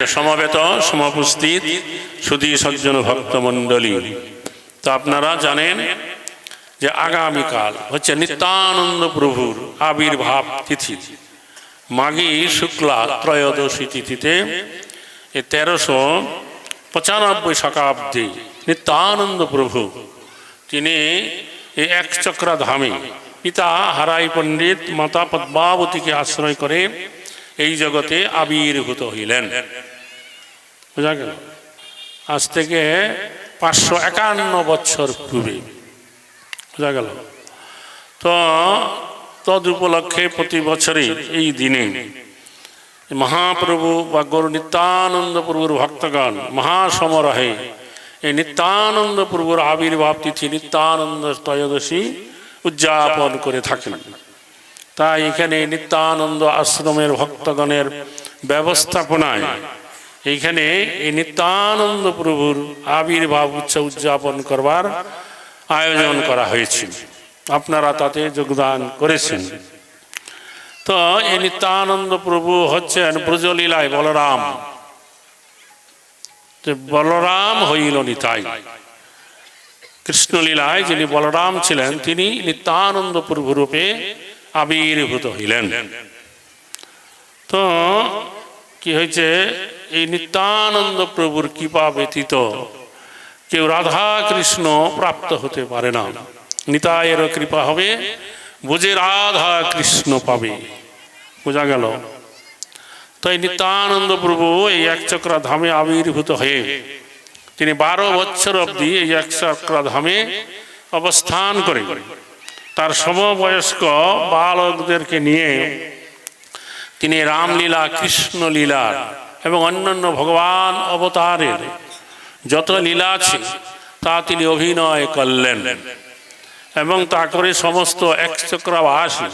সমাবেত, সমাপস্থিত সুদী সজ্জন ভক্ত ভক্তমণ্ডলী তো আপনারা জানেন যে আগামীকাল হচ্ছে নিত্যানন্দ প্রভুর আবির্ভাব তিথি। মাঘী শুক্লা ত্রয়োদশী তিথিতে এই তেরোশো পঁচানব্বই শতাব্দী নিত্যানন্দ প্রভু, তিনি এই এক চক্রা ধামে পিতা হারাই পণ্ডিত মাতা পদ্মাবতীকে আশ্রয় করে এই জগতে আবির্ভূত হইলেন। বোঝা গেল? আজ থেকে পাঁচশো একান্ন বছর পূর্বে। বোঝা গেল? তো তদ উপলক্ষে প্রতি বছরে এই দিনে মহাপ্রভু বা গরু নিত্যানন্দ প্রভুর ভক্তগণ মহাসমারোহে এই নিত্যানন্দ প্রভুর আবির্ভাব তিথি নিত্যানন্দ ত্রয়োদশী উদযাপন করে থাকেন। তাই এখানে নিত্যানন্দ আশ্রমের ভক্তগণের ব্যবস্থাপনায় এইখানে এই নিত্যানন্দ প্রভুর আবির্ভাব উৎসব উদযাপন করবার আয়োজন করা হয়েছে। আপনারা তাতে যোগদান করেছেন। তো এই নিত্যানন্দ প্রভু হচ্ছেন ব্রজলীলায় বলরাম। বলরাম হইল নিতাই কৃষ্ণলীলায় যিনি বলরাম ছিলেন, তিনি নিত্যানন্দ প্রভু রূপে আবির্ভূত হইলেন। তো কি হয়েছে? এই নিত্যানন্দ প্রভুর কৃপা ব্যতীত কেউ রাধা কৃষ্ণ প্রাপ্ত হতে পারে না। নিতায়ের কৃপা হবে, বুঝে রাধা কৃষ্ণ পাবে। বোঝা গেল? তাই নিত্যানন্দ প্রভু এই এক চক্রা ধামে আবির্ভূত হয়ে তিনি বারো বছর অবধি এই এক ধামে অবস্থান করে তার সমবয়স্ক বালকদেরকে নিয়ে তিনি রামলীলা, কৃষ্ণলীলা এবং অন্যান্য ভগবান অবতারের যত লীলা আছে, তা তিনি অভিনয় করলেন এবং তা করে সমস্ত একচক্রাবাসী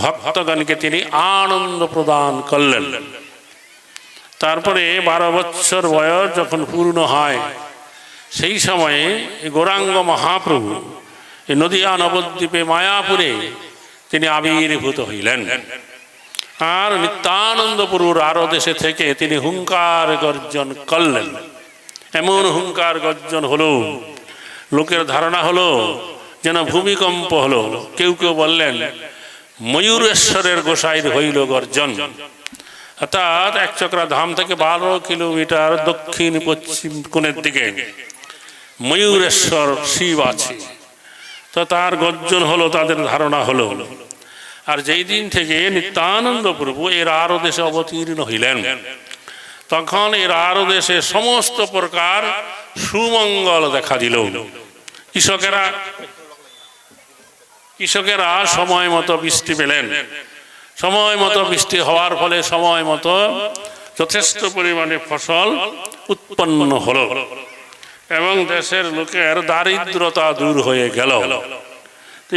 ভক্তগণকে তিনি আনন্দ প্রদান করলেন। তারপরে বারো বছর বয়স যখন পূর্ণ হয়, সেই সময়ে গৌরাঙ্গ মহাপ্রভু এই নদিয়া নবদ্বীপে মায়াপুরে তিনি আবির্ভূত হইলেন। আর নিত্যানন্দ প্রভুর আরও দেশে থেকে তিনি হুঙ্কার গর্জন করলেন। এমন হুঙ্কার গর্জন হলো, লোকের ধারণা হলো, যেন ভূমিকম্প হলো। কেউ কেউ বললেন, ময়ূরেশ্বরের গোসাইর হইল গর্জন। অর্থাৎ এক চক্রা ধাম থেকে বারো কিলোমিটার দক্ষিণ পশ্চিম কোণের দিকে ময়ূরেশ্বর শিব আছে। তো তার গর্জন হলো, তাদের ধারণা হলো। আর যেই দিন থেকে নিত্যানন্দ প্রভু এর আরও দেশে অবতীর্ণ হইলেন, তখন এর আরও দেশে সমস্ত প্রকার সুমঙ্গল দেখা দিল। কৃষকেরা কৃষকেরা সময় মতো বৃষ্টি পেলেন। সময় মতো বৃষ্টি হওয়ার ফলে সময় মতো যথেষ্ট পরিমাণে ফসল উৎপন্ন হলো। এবং দেশের লোকের দারিদ্রতা দূর হয়ে গেল।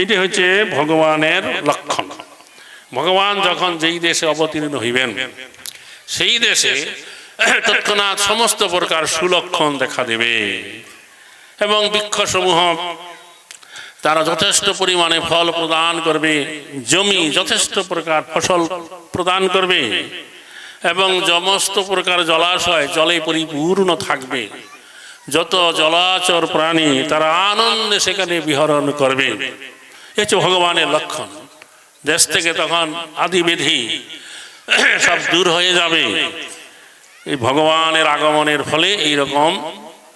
এটি হচ্ছে ভগবানের লক্ষণ। ভগবান যখন যেই দেশে অবতীর্ণ হইবেন, সেই দেশে তৎক্ষণাৎ সমস্ত প্রকার সুলক্ষণ দেখা দেবে এবং বৃক্ষসমূহ তারা যথেষ্ট পরিমাণে ফল প্রদান করবে, জমি যথেষ্ট প্রকার ফসল প্রদান করবে এবং সমস্ত প্রকার জলাশয় জলে পরিপূর্ণ থাকবে। যত জলাচর প্রাণী তারা আনন্দে সেখানে বিহরণ করবে। এ হচ্ছে ভগবানের লক্ষণ। দেশ থেকে তখন আদিবিধি সব দূর হয়ে যাবে। এই ভগবানের আগমনের ফলে এই রকম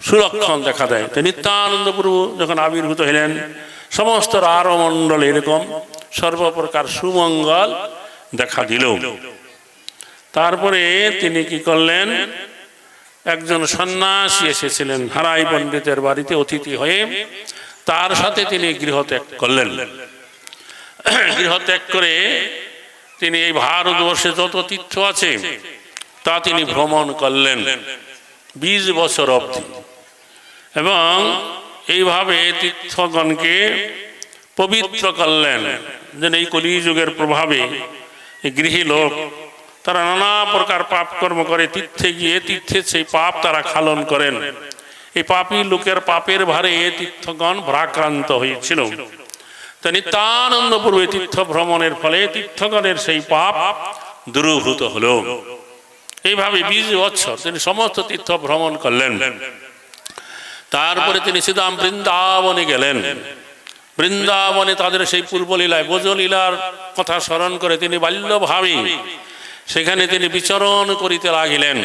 সুলক্ষণ দেখা দেয়। তো নিত্যানন্দ প্রভু যখন আবির্ভূত হলেন, সমস্ত রারমণ্ডল এরকম সর্বপ্রকার সুমঙ্গল দেখা দিল। তারপরে তিনি কি করলেন? একজন সন্ন্যাসী এসেছিলেন হারাই পণ্ডিতের বাড়িতে অতিথি হয়ে। তার সাথে তিনি গৃহত্যাগ করলেন। গৃহত্যাগ করে তিনি এই ভারতবর্ষে যত তীর্থ আছে, তা তিনি ভ্রমণ করলেন বিশ বছর অবধি। এবং এইভাবে তীর্থগণকে পবিত্র করলেন। যেন এই কলিযুগের প্রভাবে গৃহী লোক তারা নানা প্রকার পাপ কর্ম করে, তীর্থে গিয়ে তীর্থে সেই পাপ তারা খালন করেন। এই পাপী লোকের পাপের ভারে তীর্থগণ ভ্রাক্রান্ত হয়েছিল। তো নিত্যানন্দ পূর্বে তীর্থ ভ্রমণের ফলে তীর্থগণের সেই পাপ দূরীভূত হল। এইভাবে বিশ বছর তিনি সমস্ত তীর্থ ভ্রমণ করলেন। তারপরে তিনি সিধাম বৃন্দাবনে গেলেন। বৃন্দাবনে তাদের সেই পূর্বলীলায় বোজলীলার কথা স্মরণ করে তিনি বাল্যভাবে সেখানে তিনি বিচরণ করিতে লাগিলেন।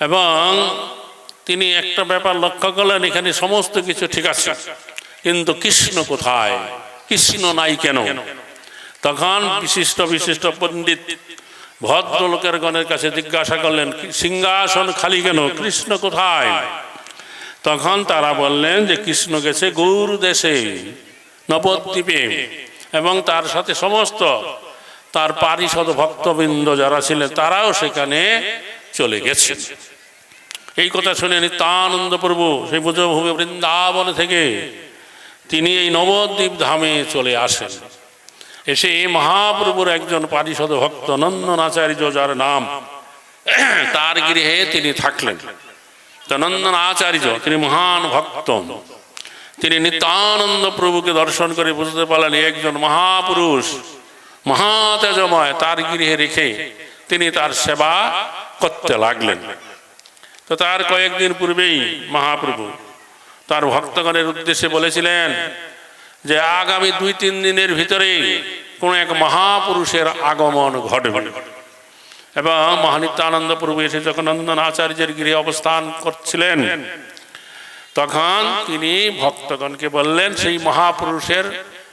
এবং তিনি একটা ব্যাপার লক্ষ্য করলেন, এখানে সমস্ত কিছু ঠিক আছে। কিন্তু কৃষ্ণ কোথায়? কৃষ্ণ নাই কেন? তখন বিশিষ্ট বিশিষ্ট পণ্ডিত ভদ্রলোকের গণের কাছে জিজ্ঞাসা করলেন, সিংহাসন খালি কেন? কৃষ্ণ কোথায়? তখন তারা বললেন যে কৃষ্ণ গেছে গৌর দেশে, নবদ্বীপে, এবং তার সাথে সমস্ত তার পারিষদ ভক্তবৃন্দ যারা ছিলেন, তারাও সেখানে চলে গেছেন এই কথা শুনে নিত্যানন্দ প্রভু সেই পুজোভূমি বৃন্দাবন থেকে তিনি এই নবদ্বীপ ধামে চলে আসেন। এসে এই মহাপ্রভুর একজন পারিষদ ভক্ত নন্দনাচার্য যার নাম, তার গৃহে তিনি থাকলেন। নন্দন আচার্য, তিনি মহান ভক্ত। তিনি নিত্যানন্দ প্রভুকে দর্শন করে বুঝতে পারলেন একজন মহাপুরুষ মহাতেজময় তার গৃহে রেখে তিনি তার সেবা করতে লাগলেন। তো তার কয়েকদিন পূর্বেই মহাপ্রভু তার ভক্তগণের উদ্দেশ্যে বলেছিলেন যে আগামী দুই তিন দিনের ভিতরে কোনো এক মহাপুরুষের আগমন ঘটবে। এবং মহানিত্যানন্দ প্রভু এসে যখন নন্দন আচার্যের গৃহে অবস্থান করছিলেন, তখন তিনি ভক্তগণকে বললেন, সেই মহাপুরুষের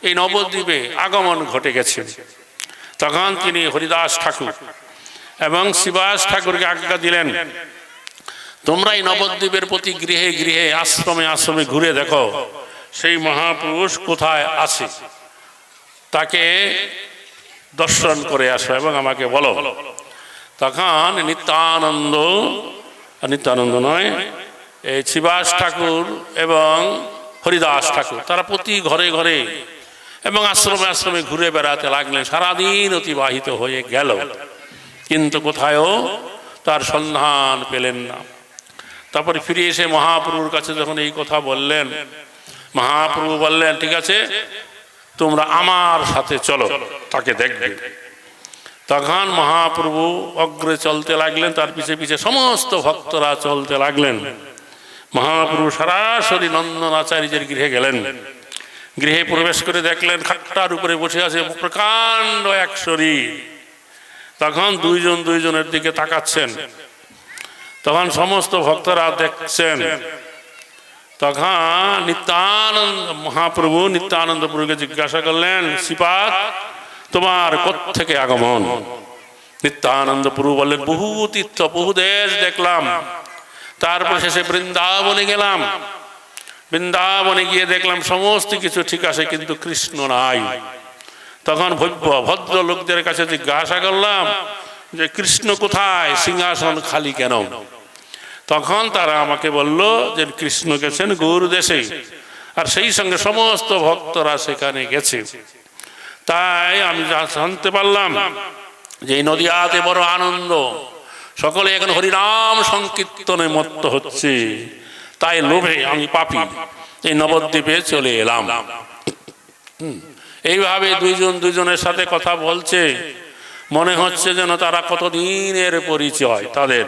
এই নবদ্বীপে আগমন ঘটে গেছে। তখন তিনি হরিদাস ঠাকুর এবং শিবাস ঠাকুরকে আজ্ঞা দিলেন, তোমরা এই নবদ্বীপের প্রতি গৃহে গৃহে আশ্রমে আশ্রমে ঘুরে দেখো, সেই মহাপুরুষ কোথায় আছে? তাকে দর্শন করে আসো এবং আমাকে বলো। তখন নিত্যানন্দ নিত্যানন্দ নয়, এই শিবাস ঠাকুর এবং হরিদাস ঠাকুর, তারা প্রতি ঘরে ঘরে এবং আশ্রমে আশ্রমে ঘুরে বেড়াতে লাগলেন, সারাদিন অতিবাহিত হয়ে গেল। কিন্তু কোথায়ও তার সন্ধান পেলেন না। তারপরে ফিরে এসে মহাপ্রভুর কাছে যখন এই কথা বললেন, মহাপ্রভু বললেন, ঠিক আছে, তোমরা আমার সাথে চলো, তাকে দেখবে। তখন মহাপ্রভু অগ্রে চলতে লাগলেন, তার পিছে পিছে সমস্ত ভক্তরা চলতে লাগলেন। মহাপ্রভু সরাসরি নন্দন আচার্যের গৃহে গেলেন। গৃহে প্রবেশ করে দেখলেন খাট্টার উপরে বসে আছে প্রকাণ্ড এক শরীর। তখন দুইজন দুইজনের দিকে তাকাচ্ছেন। তখন সমস্ত ভক্তরা দেখছেন। তখন নিত্যানন্দ, মহাপ্রভু নিত্যানন্দ প্রভুকে জিজ্ঞাসা করলেন শ্রীপাদ তোমার থেকে আগমন? নিত্যানন্দ প্রভু বললেন, বহু তীর্থ, বহু দেশ দেখলাম। তারপর শেষে বৃন্দাবনে গেলাম। বৃন্দাবনে গিয়ে দেখলাম সমস্ত কিছু ঠিক আছে, কিন্তু কৃষ্ণ নাই। তখন ভব্য ভদ্র লোকদের কাছে জিজ্ঞাসা করলাম যে, কৃষ্ণ কোথায়? সিংহাসন খালি কেন? তখন তারা আমাকে বলল যে, কৃষ্ণ গেছেন গৌর দেশে আর সেই সঙ্গে সমস্ত ভক্তরা সেখানে গেছে। তাই আমি যা জানতে পারলাম যে, এই নদীয়াতে বড় আনন্দ। সকলে এখন হরিনাম সংকীর্তনে মত্ত হচ্ছে। তাই লোভে আমি পাপি। এই নবদ্বীপে চলে এলাম। এইভাবে দুইজন দুইজনের সাথে কথা বলছে। মনে হচ্ছে যেন তারা কতদিনের পরিচয় তাদের।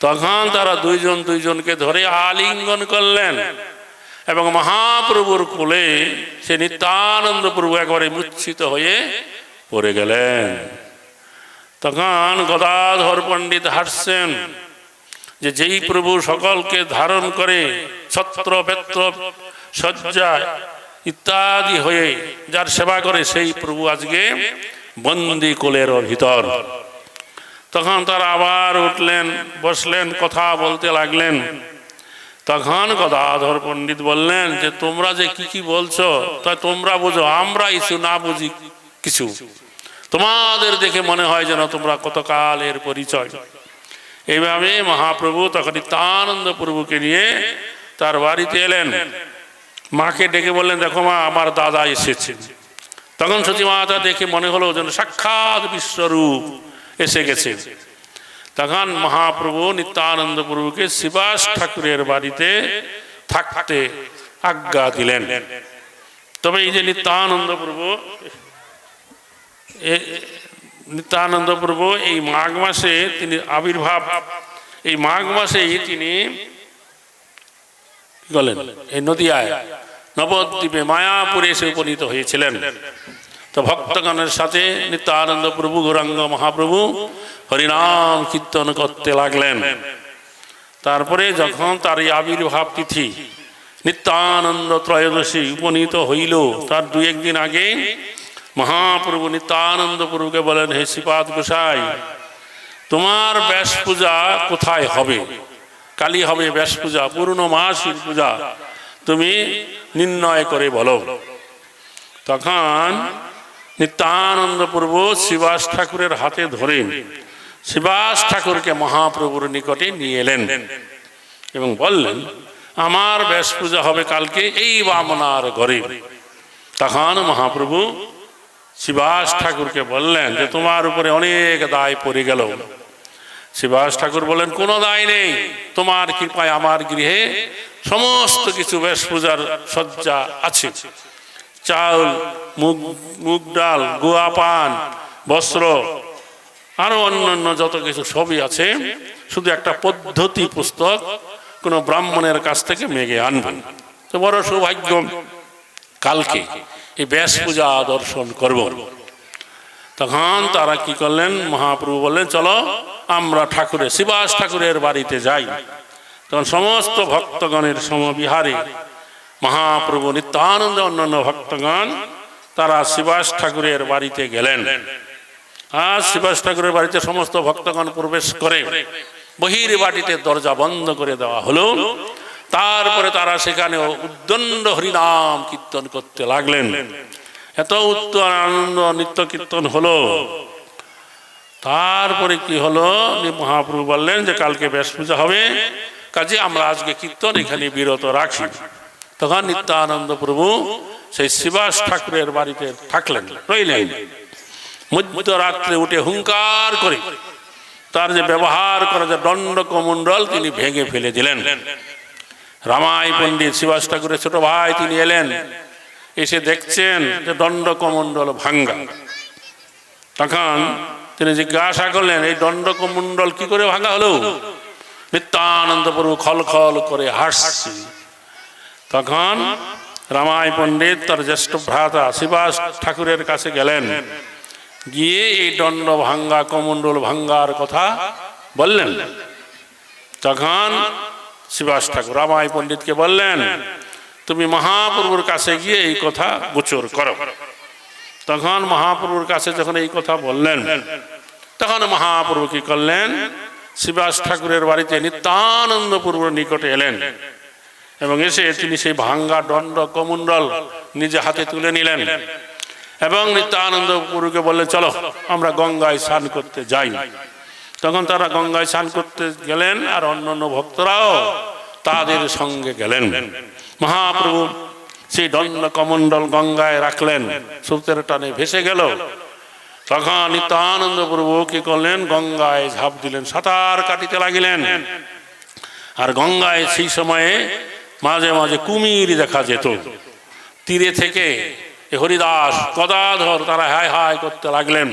তখন তারা দুইজন দুইজনকে ধরে আলিঙ্গন করলেন এবং মহাপ্রভুর কোলে সে নিত্যানন্দ প্রভু একবারে মূর্ছিত হয়ে পড়ে গেলেন। তখন গদাধর পণ্ডিত হাসছেন যে যেই প্রভু সকলকে ধারণ করে ছত্র পেত্র সজ্জা ইত্যাদি হয়ে যার সেবা করে, সেই প্রভু আজকে বন্দি কোলের ভিতর। তখন তারা আবার উঠলেন, বসলেন, কথা বলতে লাগলেন। তখন গদাধর পণ্ডিত বললেন যে, তোমরা যে কি কি বলছো, তা তোমরা বুঝো আমরা কিছু না বুঝি কিছু। তোমাদের দেখে মনে হয় যেন তোমরা কতকালের পরিচয়। এইভাবে মহাপ্রভু তখন নিত্যানন্দ প্রভুকে নিয়ে তার বাড়িতে এলেন। মাকে ডেকে বললেন, দেখো মা, আমার দাদা এসেছে তখন সতী মাতা দেখে মনে হলো যেন সাক্ষাৎ বিশ্বরূপ এসে গেছে। তখন মহাপ্রভু নিত্যানন্দ প্রভুকে শিবাস ঠাকুরের বাড়িতে থাকতে আজ্ঞা দিলেন। তবে এই যে নিত্যানন্দ প্রভু নিত্যানন্দ প্রভু এই মাঘ মাসে তিনি আবির্ভাব। এই মাঘ মাসেই তিনি এই নদিয়ায় নবদ্বীপে মায়াপুরে এসে উপনীত হয়েছিলেন। তো ভক্তগণের সাথে নিত্যানন্দ প্রভু গৌরাঙ্গ মহাপ্রভু হরিনাম কীর্তন করতে লাগলেন। তারপরে যখন তার এই আবির্ভাব তিথি নিত্যানন্দ ত্রয়োদশী উপনীত হইল, তার দু একদিন আগে মহাপ্রভু নিত্যানন্দ প্রভুকে বলেন, হে শ্রীপাদ গোসাই, তোমার ব্যাস পূজা কোথায় হবে? কালী হবে ব্যাস পূজা পূর্ণমাসীর পূজা। তুমি নির্ণয় করে বলো। তখন নিত্যানন্দ প্রভু শিবাস ঠাকুরের হাতে ধরে শিবাস ঠাকুরকে মহাপ্রভুর নিকটে নিয়ে এলেন এবং বললেন, আমার ব্যাস পূজা হবে কালকে এই বামনার ঘরে। তখন মহাপ্রভু শিবাস ঠাকুরকে বললেন যে তোমার উপরে অনেক দায় পড়ে গেল। শিবাস ঠাকুর বলেন কোনো দায় নেই, তোমার কৃপায় আমার গৃহে সমস্ত কিছু বেশ পূজার সজ্জা আছে। চাল, মুগ মুগ ডাল, গুয়া পান, বস্ত্র, আরও অন্যান্য যত কিছু সবই আছে, শুধু একটা পদ্ধতি পুস্তক কোনো ব্রাহ্মণের কাছ থেকে মেঘে আনবেন। তো বড় সৌভাগ্য কালকে এই ব্যাস পূজা দর্শন করব। তখন তারা কি করলেন? মহাপ্রভু বললেন, চলো, আমরা ঠাকুরের শিবাস ঠাকুরের বাড়িতে যাই। তখন সমস্ত ভক্তগণের সমবিহারে মহাপ্রভু নিত্যানন্দ অন্যান্য ভক্তগণ, তারা শিবাস ঠাকুরের বাড়িতে গেলেন। আর শিবাস ঠাকুরের বাড়িতে সমস্ত ভক্তগণ প্রবেশ করে বহির বাটিতে দরজা বন্ধ করে দেওয়া হলো। তারপরে তারা সেখানে উদ্দণ্ড হরিনাম কীর্তন করতে লাগলেন। এত উত্তর আনন্দ নিত্য কীর্তন হলো। তারপরে কি হলো? মহাপ্রভু বললেন যে কালকে বেশ পূজা হবে, কাজে আমরা আজকে কীর্তন এখানে বিরত রাখি তখন নিত্যানন্দ প্রভু সেই শিবাস ঠাকুরের বাড়িতে থাকলেন, রইলেন। মধ্যরাত্রে উঠে হুঙ্কার করে তার যে ব্যবহার করা যে দণ্ড কমণ্ডল তিনি ভেঙে ফেলে দিলেন। রামাই পণ্ডিত শিবাস ঠাকুরের ছোট ভাই তিনি এলেন। এসে দেখছেন যে দণ্ড কমণ্ডল ভাঙ্গা। তখন তিনি জিজ্ঞাসা করলেন, এই দণ্ড কমণ্ডল কি করে ভাঙা হলো? নিত্যানন্দ প্রভু খল খল করে হাসছি। তখন রামাই পণ্ডিত তার জ্যেষ্ঠ ভ্রাতা শিবাস ঠাকুরের কাছে গেলেন। গিয়ে এই দণ্ড ভাঙ্গা, কমণ্ডল ভাঙ্গার কথা বললেন। তখন শিবাস ঠাকুর রামাই পণ্ডিতকে বললেন, তুমি মহাপ্রভুর কাছে গিয়ে এই কথা গোচর করো। তখন মহাপ্রভুর কাছে যখন এই কথা বললেন, তখন মহাপ্রভু কি করলেন? শিবাস ঠাকুরের বাড়িতে নিত্যানন্দ পূর্বর নিকটে এলেন এবং এসে তিনি সেই ভাঙ্গা দণ্ড কমণ্ডল নিজে হাতে তুলে নিলেন এবং নিত্যানন্দ পুরুকে বললেন, চলো, আমরা গঙ্গায় স্নান করতে যাই। তখন তারা গঙ্গায় স্নান করতে গেলেন আর অন্য অন্যান্য ভক্তরাও তাদের সঙ্গে গেলেন। মহাপ্রভু সেই দণ্ড কমণ্ডল গঙ্গায় রাখলেন সূত্রের টানে ভেসে গেল। তখন নিত্যানন্দ প্রভু কি করলেন? গঙ্গায় ঝাঁপ দিলেন, সাঁতার কাটিতে লাগিলেন। আর গঙ্গায় সেই সময়ে মাঝে মাঝে কুমির দেখা যেত। তীরে থেকে হরিদাস, গদাধর তারা হায় হায় করতে লাগলেন।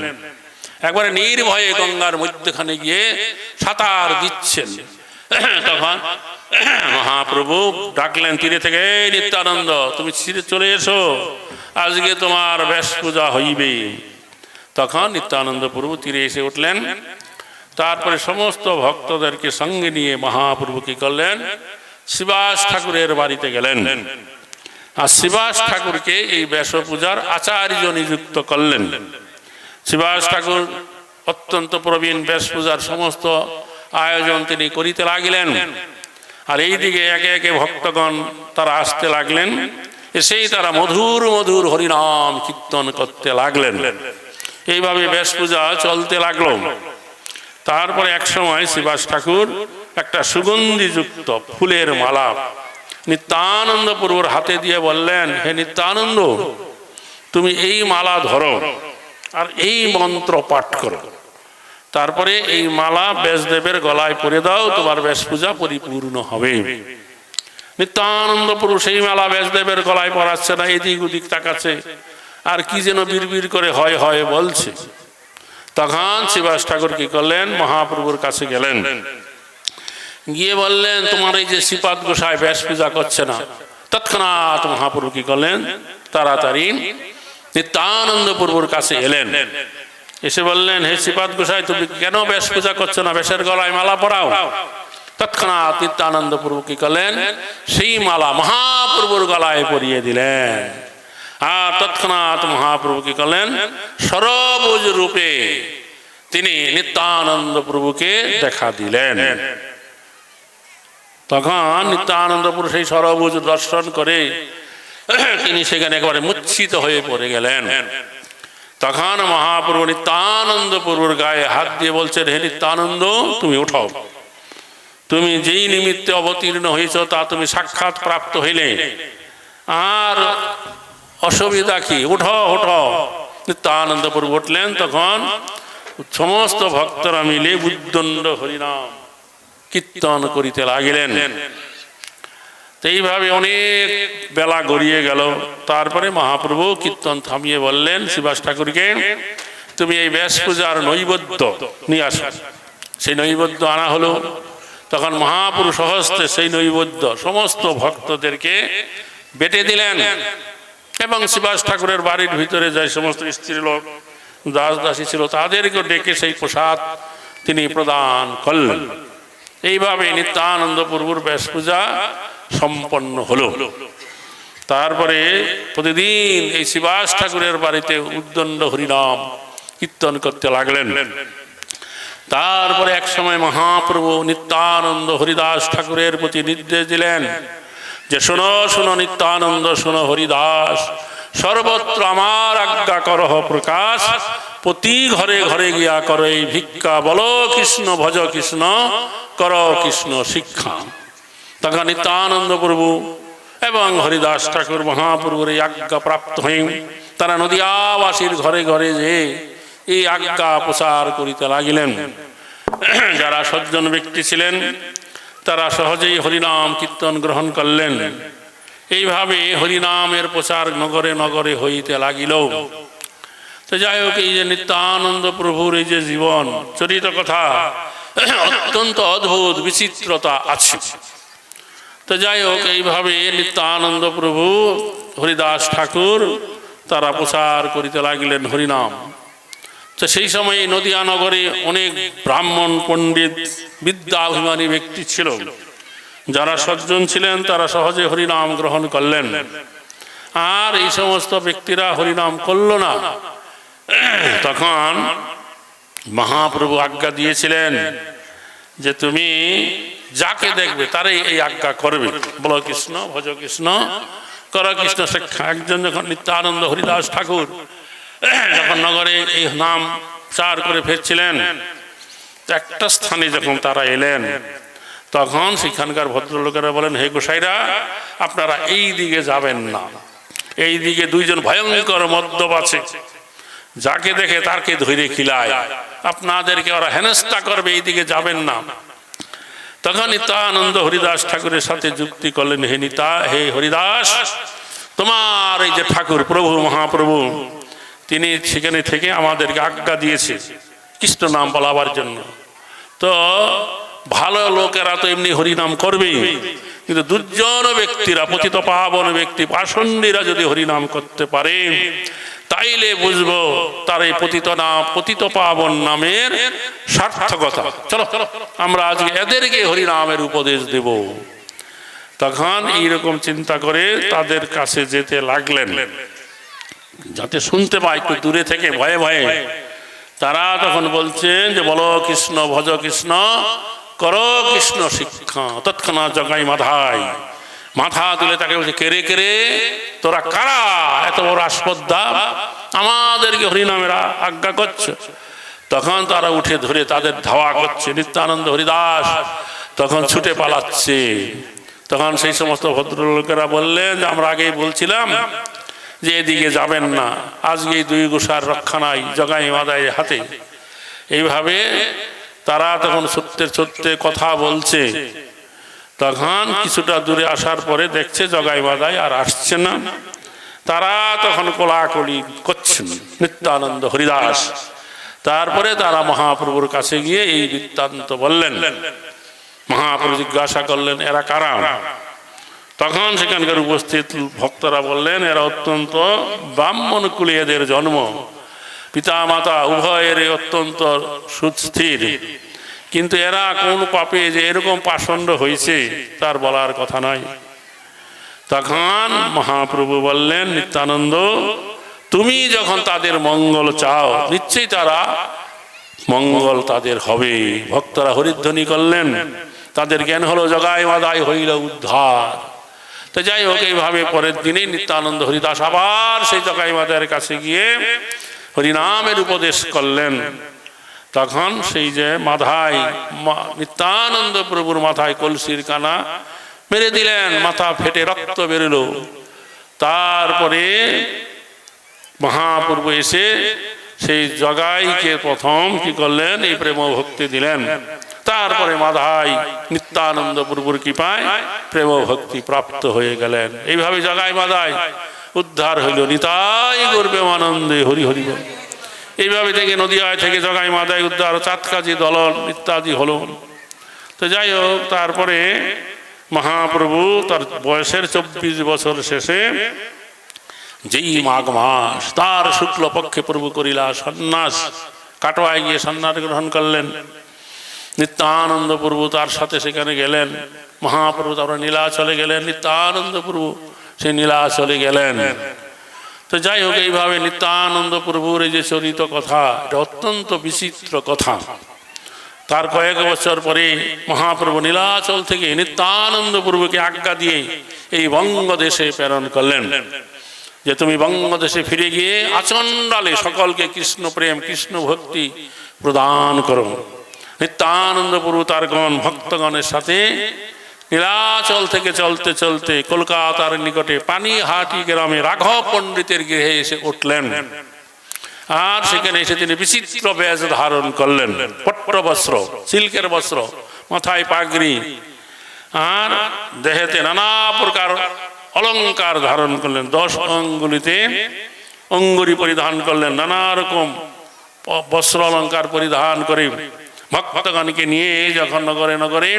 একবারে নির্ভয়ে গঙ্গার মধ্যখানে গিয়ে সাঁতার দিচ্ছেন। তখন মহাপ্রভু ডাকলেন, তীরে থেকে "এই নিত্যানন্দ, তুমি ছিঁড়ে চলে এসো। আজকে তোমার ব্যাস পূজা হইবে। তখন নিত্যানন্দ প্রভু তীরে এসে উঠলেন। তারপরে সমস্ত ভক্তদেরকে সঙ্গে নিয়ে মহাপ্রভু কি করলেন? শিবাস ঠাকুরের বাড়িতে গেলেন। আর শিবাস ঠাকুরকে এই ব্যাস পূজার আচার্য নিযুক্ত করলেন। শিবাস ঠাকুর অত্যন্ত প্রবীণ বেশ পূজার সমস্ত আয়োজন তিনি করিতে লাগিলেন। আর এইদিকে একে একে ভক্তগণ তারা আসতে লাগলেন। এসেই তারা মধুর মধুর হরিনাম কীর্তন করতে লাগলেন। এইভাবে বেশ পূজা চলতে লাগল। তারপরে এক সময় শিবাস ঠাকুর একটা সুগন্ধিযুক্ত ফুলের মালা নিত্যানন্দ প্রভুর হাতে দিয়ে বললেন, হে নিত্যানন্দ, তুমি এই মালা ধরো। আর এই মন্ত্র পাঠ করো। তারপরে এই মালা ব্যাসদেবের গলায় পরে দাও, তোমার ব্যাস পূজা পরিপূর্ণ হবে। নিত্যানন্দ পুরুষ এই মালা ব্যাসদেবের গলায় পরাচ্ছে না, এদিক ওদিক তাকাচ্ছে। আর কি যেন বিড়বিড় করে হয় হয় বলছে। তখন শিবাস ঠাকুর কি করলেন, মহাপ্রভুর কাছে গেলেন। গিয়ে বললেন, তোমার এই যে শ্রীপাদ গোসাই ব্যাস পূজা করছে না। তৎক্ষণাৎ মহাপ্রভু কি করলেন, তাড়াতাড়ি নিত্যানন্দ প্রভুর কাছে এলেন। এসে বললেন, হে শ্রীপাদ গোসাই, তুমি কেন বেশ পূজা করছ না? ব্যাসের গলায় মালা পরাও। তৎক্ষণাৎ নিত্যানন্দ প্রভু কি করলেন সেই মালা মহাপ্রভুর গলায় পরিয়ে দিলেন। আর তৎক্ষণাৎ মহাপ্রভু কি করলেন সরবুজ রূপে তিনি নিত্যানন্দ প্রভুকে দেখা দিলেন। তখন নিত্যানন্দ প্রভু সেই সরবুজ দর্শন করে তিনি সেখানে একবারে মুচ্ছিত হয়ে পড়ে গেলেন। তখন মহাপ্রভু নিত্যানন্দ প্রভুর গায়ে হাত দিয়ে বলছেন, হে নিত্যানন্দ, তুমি উঠাও। তুমি যেই নিমিত্তে অবতীর্ণ হয়েছ, তা তুমি সাক্ষাৎ প্রাপ্ত হইলে। আর অসুবিধা কি? উঠো উঠো নিত্যানন্দ প্রভু উঠলেন তখন। সমস্ত ভক্তরা মিলে উদ্দণ্ড হরিনাম কীর্তন করিতে লাগিলেন। এইভাবে অনেক বেলা গড়িয়ে গেল। তারপরে মহাপ্রভু কীর্তন থামিয়ে বললেন শিবাস ঠাকুরকে, তুমি এই ব্যাস পূজার নৈবদ্য নিয়ে আস। সেই নৈবদ্য আনা হলো। তখন মহাপুরুষ হস্তে সেই নৈবদ্য সমস্ত ভক্তদেরকে বেটে দিলেন এবং শিবাস ঠাকুরের বাড়ির ভিতরে যে সমস্ত স্ত্রী লোক দাস দাসী ছিল তাদেরকে ডেকে সেই প্রসাদ তিনি প্রদান করলেন। এইভাবে নিত্যানন্দ প্রভুর ব্যাস পূজা সম্পন্ন হলো। তারপরে প্রতিদিন এই শিবাস ঠাকুরের বাড়িতে উদ্দণ্ড হরিনাম কীর্তন করতে লাগলেন। তারপরে এক সময় মহাপ্রভু নিত্যানন্দ হরিদাস ঠাকুরের প্রতি নির্দেশ দিলেন যে, শোনো শোনো নিত্যানন্দ, শোনো হরিদাস, সর্বত্র আমার আজ্ঞা করহ প্রকাশ। প্রতি ঘরে ঘরে গিয়া কর এই ভিক্ষা। বলো কৃষ্ণ, ভজ কৃষ্ণ, কর কৃষ্ণ শিক্ষা। তখন নিত্যানন্দ প্রভু এবং হরিদাস ঠাকুর মহাপ্রভুর এই আজ্ঞা প্রাপ্ত হয়ে তারা নদিয়াবাসীর ঘরে ঘরে যে এই আজ্ঞা প্রচার করিতে লাগিলেন। যারা সজ্জন ব্যক্তি ছিলেন, তারা সহজেই হরিনাম কীর্তন গ্রহণ করলেন। এইভাবে হরিনামের প্রচার নগরে নগরে হইতে লাগিল তো যাই হোক, এই যে নিত্যানন্দ প্রভুর এই যে জীবন, চরিত কথা, অত্যন্ত অদ্ভুত, বিচিত্রতা আছে। তো যাই হোক, এইভাবে নিত্যানন্দ প্রভু, হরিদাস ঠাকুর, তারা প্রচার করিতে লাগিলেন হরিনাম। তো সেই সময় নদিয়া নগরে অনেক ব্রাহ্মণ, পণ্ডিত বিদ্যা অভিমানী ব্যক্তি ছিল। যারা সজ্জন ছিলেন, তারা সহজে হরিনাম গ্রহণ করলেন। আর এই সমস্ত ব্যক্তিরা হরিনাম করল না। তখন মহাপ্রভু আজ্ঞা দিয়েছিলেন যে, তুমি যাকে দেখবে তারাই এই আজ্ঞা করবে। বলো কৃষ্ণ ভজ কৃষ্ণ কর কৃষ্ণ শিক্ষা। একজন যখন নিত্যানন্দ হরিদাস ঠাকুর যখন নগরে এই নাম চার করে ফিরছিলেন একটা স্থানে যখন তারা এলেন তখন সেখানকার ভদ্রলোকেরা বলেন হে গোসাইরা আপনারা এই দিকে যাবেন না। এই দিকে দুইজন ভয়ঙ্কর মদ্যপ আছে। যাকে দেখে তারকে ধরে খিলায়? আপনাদেরকে ওরা হেনস্থা করবে এই দিকে যাবেন না। তখন নিত্যানন্দ হরিদাস ঠাকুরের সাথে যুক্তি করলেন, হে নিতা, হে হরিদাস, তোমার এই যে ঠাকুর প্রভু, মহাপ্রভু, তিনি সেখানে থেকে আমাদেরকে আজ্ঞা দিয়েছে কৃষ্ণ নাম বলাবার জন্য। তো ভালো লোকেরা তো এমনি হরিনাম করবেই, কিন্তু দুর্জন ব্যক্তিরা, পতিত পাবন ব্যক্তি, পাষণ্ডীরা যদি হরিনাম করতে পারে তাইলে বুঝব তার এই পতিত নাম পতিত পাবন নামের সার্থকতা। চলো চলো আমরা আজকে এদেরকে হরিনামের উপদেশ দেব। তখন এইরকম চিন্তা করে তাদের কাছে যেতে লাগলেন। যাতে শুনতে পায় একটু দূরে থেকে, ভয়ে ভয়ে। তারা তখন বলছেন যে, বলো কৃষ্ণ, ভজ কৃষ্ণ, করো কৃষ্ণ শিক্ষা, তৎক্ষণাৎ জগাই মাথায় মাথা তুলে তাকে বলছে কেড়ে কেড়ে তোরা কারা? এত বড় আসপদ্দা? আমাদেরকে হরিনামেরা আজ্ঞা করছে। তখন তারা উঠে ধরে তাদের ধাওয়া করছে, নিত্যানন্দ হরিদাস। তখন ছুটে পালাচ্ছে। তখন সেই সমস্ত ভদ্রলোকেরা বললেন যে আমরা আগেই বলছিলাম যে এদিকে যাবেন না। আজকে এই দুই গোসার রক্ষা নাই, জগাই মাদাই হাতে। এইভাবে তারা তখন সত্যের সত্যে কথা বলছে। তখন কিছুটা দূরে আসার পরে দেখছে জগাই বাদাই আর আসছে না। তারা তখন কোলাকলি করছেন, নিত্যানন্দ হরিদাস। তারপরে তারা মহাপ্রভুর কাছে গিয়ে এই বৃত্তান্ত বললেন, মহাপ্রভু জিজ্ঞাসা করলেন, এরা কারা? তখন সেখানকার উপস্থিত ভক্তরা বললেন, এরা অত্যন্ত ব্রাহ্মণ কুলিয়াদের জন্ম। পিতা মাতা উভয়ের অত্যন্ত সুস্থির। কিন্তু এরা কোন পাপে যে এরকম পাষণ্ড হয়েছে তার বলার কথা নয়। তখন মহাপ্রভু বললেন, নিত্যানন্দ, তুমি যখন তাদের মঙ্গল চাও, নিশ্চয়ই তারা মঙ্গল তাদের হবে। ভক্তরা হরিধ্বনি করলেন, তাদের জ্ঞান হলো জগায় মাদায় হইল উদ্ধার। তো যাই হোক, এইভাবে পরের দিনে নিত্যানন্দ হরিদাস আবার সেই জগাই মাদার কাছে গিয়ে হরিনামের উপদেশ করলেন। তখন সেই যে মাথায় নিত্যানন্দ প্রভুর মাথায় কলসির কানা মেরে দিলেন, মাথা ফেটে রক্ত বেরোলো। তারপরে মহাপ্রভু এসে সেই জগাইকে প্রথম কি করলেন? এই প্রেম ভক্তি দিলেন। তারপরে মাধাই নিত্যানন্দ প্রভুর কৃপায় প্রেম ভক্তি প্রাপ্ত হয়ে গেলেন। এইভাবে জগাই মাধাই উদ্ধার হইল। নিতাই করবে আনন্দে হরি হরি বল। এইভাবে থেকে নদীয়ায় থেকে জগাই মাদাই উদ্ধার, চাঁদকাজি দলন ইত্যাদি হলো। তো যাই হোক, তারপরে মহাপ্রভু তার বয়সের চব্বিশ বছর শেষে যেই মাঘ মাস, তার শুক্ল পক্ষে প্রভু করিলা সন্ন্যাস, কাটোয়ায় গিয়ে সন্ন্যাস গ্রহণ করলেন। নিত্যানন্দ প্রভু তার সাথে সেখানে গেলেন। মহাপ্রভু তারপরে নীলা চলে গেলেন। নিত্যানন্দ প্রভু সে নীলা চলে গেলেন। তো যাই হোক, এইভাবে নিত্যানন্দ প্রভুর এই যে চরিত কথা, এটা অত্যন্ত বিচিত্র কথা। তার কয়েক বছর পরে মহাপ্রভু নীলাচল থেকে নিত্যানন্দ প্রভুকে আজ্ঞা দিয়ে এই বঙ্গদেশে প্রেরণ করলেন। যে তুমি বঙ্গদেশে ফিরে গিয়ে আচণ্ডালে সকলকে কৃষ্ণ প্রেম, কৃষ্ণ ভক্তি প্রদান করো। নিত্যানন্দ প্রভু তার গণ ভক্তগণের সাথে নীলাচল থেকে চলতে চলতে কলকাতার নিকটে পানিহাটি গ্রামে রাঘব পণ্ডিতের গৃহে এসে উঠলেন। আর সেখানে এসে তিনি বিচিত্র বেজ ধারণ করলেন। পট্ট বস্ত্র, সিল্কের বস্ত্র, মাথায় পাগড়ি, আর দেহেতে নানা প্রকার অলংকার ধারণ করলেন। দশ অঙ্গুলিতে অঙ্গুরি পরিধান করলেন, নানা রকম বস্ত্র অলংকার পরিধান করে ভক্তগণকে নিয়ে যখন নগরে নগরে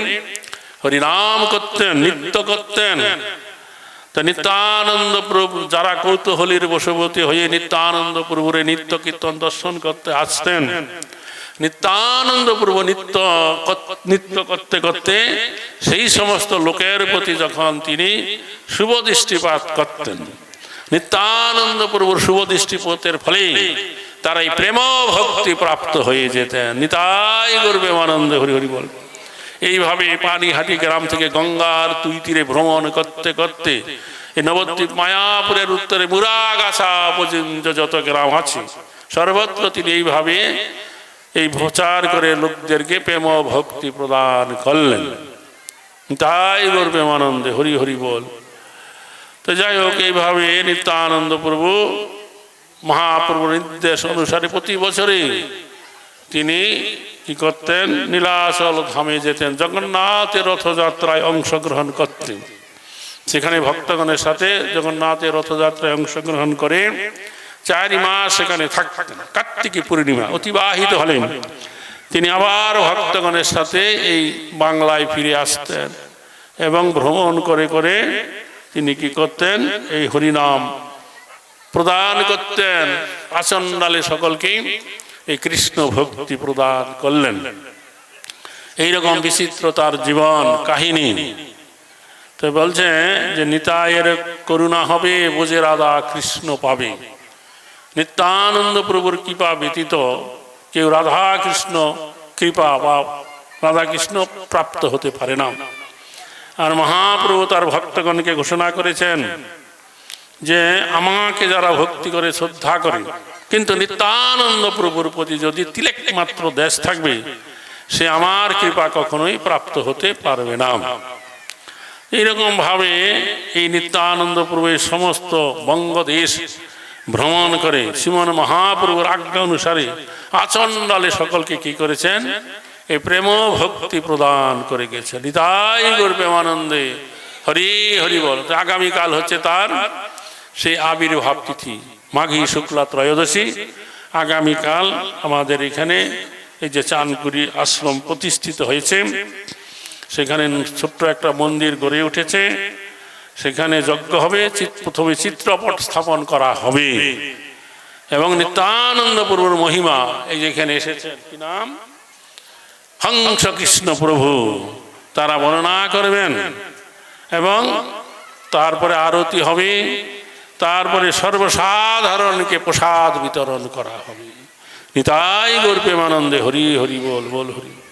হরিনাম করতেন, নৃত্য করতেন। তো নিত্যানন্দ প্রভু, যারা কৌতূহলীর বশবর্তী হয়ে নিত্যানন্দ প্রভুরে নিত্য কীর্তন দর্শন করতে আসতেন, নিত্যানন্দ প্রভু নিত্য নৃত্য করতে করতে সেই সমস্ত লোকের প্রতি যখন তিনি শুভ দৃষ্টিপাত করতেন, নিত্যানন্দ প্রভুর শুভ দৃষ্টিপাতের ফলে তারা এই প্রেম ভক্তি প্রাপ্ত হয়ে যেতেন। নিতাই করবে আনন্দ হরি হরি বল। এইভাবে পানিহাটি গ্রাম থেকে গঙ্গার তুই তীরে ভ্রমণ করতে করতে এই নবদ্বীপ মায়াপুরের উত্তরে মুরাগাছা পর্যন্ত যত গ্রাম আছে, সর্বত্র তিনি এইভাবে এই প্রচার করে লোকদেরকে প্রেম ভক্তি প্রদান করলেন। তাই গর প্রেমানন্দে হরি হরি বল। তো যাই হোক, এইভাবে নিত্যানন্দ প্রভু, মহাপ্রভুর নির্দেশ অনুসারে প্রতি বছরে তিনি কি করতেন? নীলাচল ধামে যেতেন। জগন্নাথের রথযাত্রায় অংশগ্রহণ করতেন। সেখানে ভক্তগণের সাথে জগন্নাথের রথযাত্রায় অংশগ্রহণ করে চারি মাস সেখানে থাকতেন। কার্তিকী পূর্ণিমা অতিবাহিত হলেন। তিনি আবার ভক্তগণের সাথে এই বাংলায় ফিরে আসতেন এবং ভ্রমণ করে করে তিনি কি করতেন? এই হরিনাম প্রদান করতেন। আচন্ডালে সকলকেই এই কৃষ্ণ ভক্তি প্রদান করলেন। এইরকম বিচিত্র তার জীবন, কাহিনী। তো বলছে যে নিতায়ের করুণা হবে, বোঝে রাধা কৃষ্ণ পাবে। নিত্যানন্দ প্রভুর কৃপা ব্যতীত কেউ রাধা কৃষ্ণ কৃপা বা রাধা কৃষ্ণ প্রাপ্ত হতে পারে না। আর মহাপ্রভু তার ভক্তগণকে ঘোষণা করেছেন যে, আমাকে যারা ভক্তি করে, শ্রদ্ধা করে কিন্তু নিত্যানন্দ প্রভুর প্রতি যদি তিলেক মাত্র দেশ থাকবে, সে আমার কৃপা কখনোই প্রাপ্ত হতে পারবে না। এইরকম ভাবে এই নিত্যানন্দ প্রভুর সমস্ত বঙ্গদেশ ভ্রমণ করে শ্রীমন মহাপ্রভুর আজ্ঞা অনুসারে আচণ্ডালে সকলকে কি করেছেন? এই প্রেম ভক্তি প্রদান করে গেছে নিতাই প্রেমানন্দে হরি হরি বল। আগামীকাল হচ্ছে তার সেই আবির্ভাব তিথি। মাঘী শুক্লা ত্রয়োদশী। আগামীকাল আমাদের এখানে এই যে চানকুড়ি আশ্রম প্রতিষ্ঠিত হয়েছে। সেখানে ছোট্ট একটা মন্দির গড়ে উঠেছে। সেখানে যজ্ঞ হবে প্রথমে চিত্রপট স্থাপন করা হবে। এবং নিত্যানন্দ প্রভুর মহিমা, এই যেখানে এসেছেন, কি নাম? হংস কৃষ্ণ প্রভু। তারা বর্ণনা করবেন। এবং তারপরে আরতি হবে। তারপরে সর্বসাধারণকে প্রসাদ বিতরণ করা হবে নিতাই গর্বে প্রেমানন্দে হরি হরি বল বল হরি।